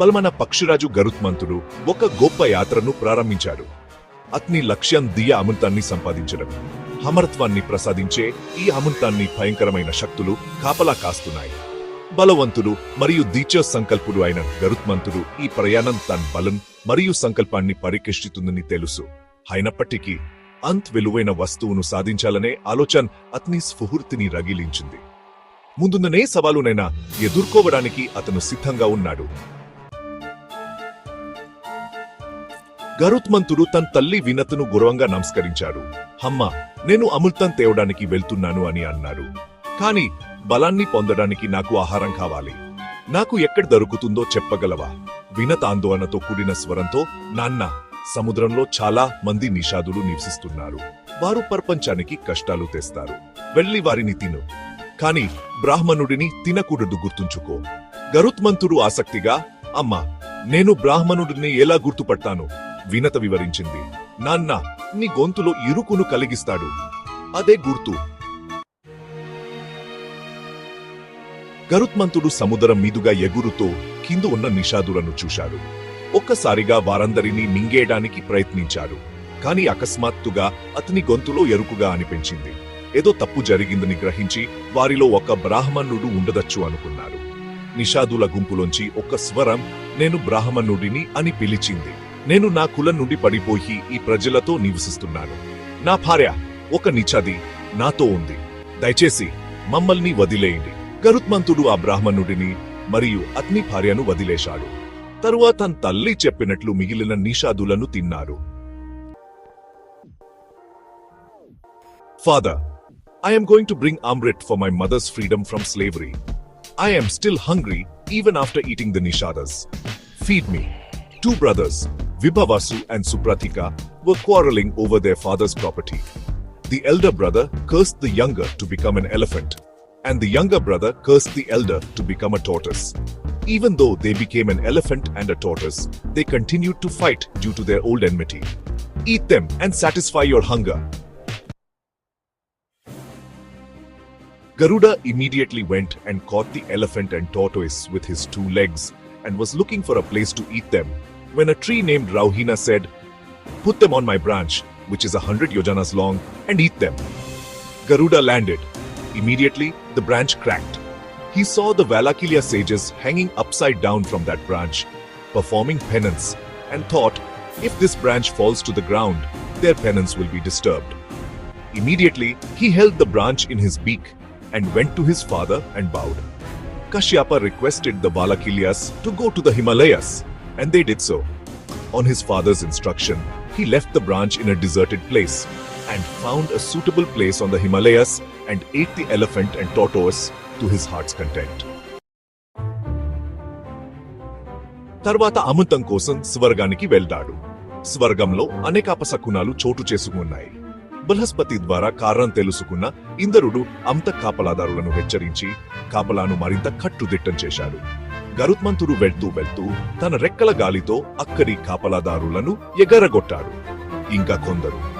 బలమన పక్షిరాజు గరుత్మంతుడు ఒక గొప్ప యాత్రను ప్రారంభించాడు. అతని లక్ష్యం దియ అమృతాన్ని సంపాదించడం. అమరత్వాన్ని ప్రసాదించే ఈ అమృతాన్ని భయంకరమైన శక్తులు కాపలా కాస్తున్నాయి. బలవంతుడు మరియు దీక్ష సంకల్పుడు అయిన గరుత్మంతుడు ఈ ప్రయాణం తన బలం మరియు సంకల్పాన్ని పరీక్షిస్తుందని తెలుసు. అయినప్పటికీ అంత్ విలువైన వస్తువును సాధించాలనే ఆలోచన అతని స్ఫూర్తిని రగిలించింది. ముందున్ననే సవాలునైనా ఎదుర్కోవడానికి అతను సిద్ధంగా ఉన్నాడు. గరుత్మంతుడు తన తల్లి వినతను గురవంగా నమస్కరించాడు. అమ్మ నేను అమృతం తేవడానికి వెళ్తున్నాను అని అన్నాడు కాని బలాన్ని పొందడానికి నాకు ఆహారం కావాలి. నాకు ఎక్కడ దొరుకుతుందో చెప్పగలవా? వినత ఆందోళనతో కూడిన స్వరంతో నాన్న సముద్రంలో చాలా మంది నిషాదులు నివసిస్తున్నారు. వారు ప్రపంచానికి కష్టాలు తెస్తారు. వెళ్ళి వారిని తిను. కాని బ్రాహ్మణుడిని తినకూడదు గుర్తుంచుకో. గరుత్మంతుడు ఆసక్తిగా అమ్మా నేను బ్రాహ్మణుడిని ఎలా గుర్తుపట్టాను వినత వివరించింది. నాన్న నీ గొంతులో ఇరుకును కలిగిస్తాడు. అదే గుర్తు. గరుత్మంతుడు సముద్రం మీదుగా ఎగురుతూ కింద ఉన్న నిషాదులను చూశాడు. ఒక్కసారిగా వారందరినీ మింగేయడానికి ప్రయత్నించాడు. కాని అకస్మాత్తుగా అతని గొంతులో ఎరుకుగా అనిపించింది. ఏదో తప్పు జరిగిందని గ్రహించి వారిలో ఒక బ్రాహ్మణుడు ఉండదచ్చు అనుకున్నారు నిషాదుల గుంపులోంచి ఒక స్వరం నేను బ్రాహ్మణుడిని అని పిలిచింది. నేను నా కులం నుండి పడిపోయి ఈ ప్రజలతో నివసిస్తున్నాను. నా భార్య ఒక నిచది నాతో ఉంది. దయచేసి మమ్మల్ని వదిలేయండి. గరుత్మంతుడు ఆ బ్రాహ్మణుడిని మరియు అగ్ని భార్యను వదిలేశాడు. తరువాత తన తల్లి చెప్పినట్లు మిగిలిన నిషాదులను తిన్నారు. Father I'm going to bring bring for my mother's freedom from slavery I'm still hungry even after eating the Nishadas feed me two brothers Vibhavasu and Supratika, were quarreling over their father's property. The elder brother cursed the younger to become an elephant, and the younger brother cursed the elder to become a tortoise. Even though they became an elephant and a tortoise, they continued to fight due to their old enmity. Eat them and satisfy your hunger, Garuda immediately went and caught the elephant and tortoise with his two legs and was looking for a place to eat them when a tree named Rauhina said, Put them on my branch, which is a hundred yojanas long, and eat them. Garuda landed. Immediately, the branch cracked. He saw the Valakilya sages hanging upside down from that branch, performing penance, and thought, if this branch falls to the ground, their penance will be disturbed. Immediately, he held the branch in his beak and went to his father and bowed. Kashyapa requested the Valakilyas to go to the Himalayas, and they did so. On his father's instruction, he left the branch in a deserted place and found a suitable place on the Himalayas and ate the elephant and tortoise to his heart's content. తర్వాత అమృతం కోసం స్వర్గానికి వెళ్తాడు స్వర్గంలో అనేక అపశకునాలు చోటు చేసుకున్నాయి బృహస్పతి ద్వారా కారణం తెలుసుకున్న ఇంద్రుడు అంత కాపలాదారులను హెచ్చరించి కాపలాను మరింత కట్టుదిట్టం చేశాడు గరుత్మంతుడు వెళ్తూ వెళ్తూ తన రెక్కల గాలితో అక్కడి కాపలాదారులను ఎగరగొట్టాడు. ఇంకా కొందరు